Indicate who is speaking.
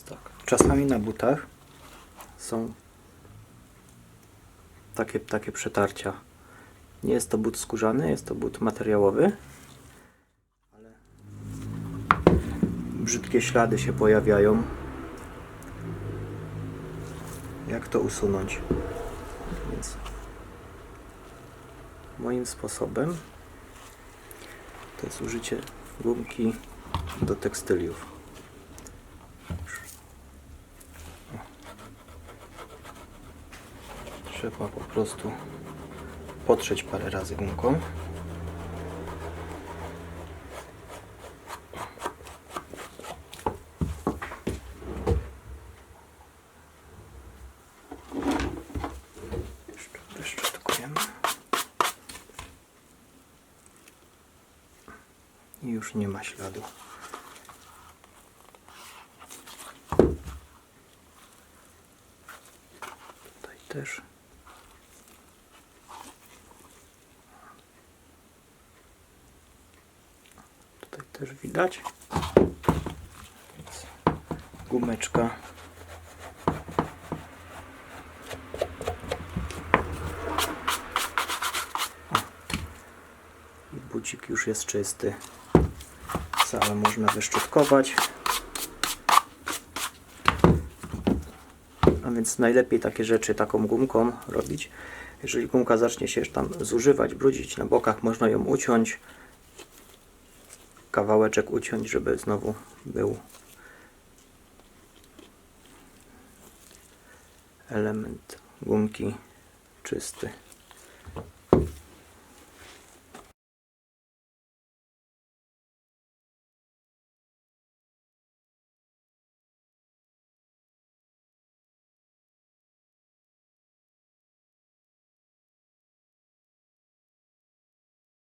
Speaker 1: teraz tak. Czasami na butach są takie, takie przetarcia. Nie jest to but skórzany, jest to but materiałowy. Ale brzydkie ślady się pojawiają. Jak to usunąć? Więc moim sposobem to jest użycie gumki do tekstyliów. Trzeba po prostu potrzeć parę razy gumką. I już nie ma śladu. Tutaj też. Tutaj też widać. Gumeczka. O. I bucik już jest czysty. Całe można wyszczotkować. A więc najlepiej takie rzeczy taką gumką robić. Jeżeli gumka zacznie się tam zużywać, brudzić na bokach, można ją uciąć. Kawałeczek uciąć, żeby znowu był element gumki czysty.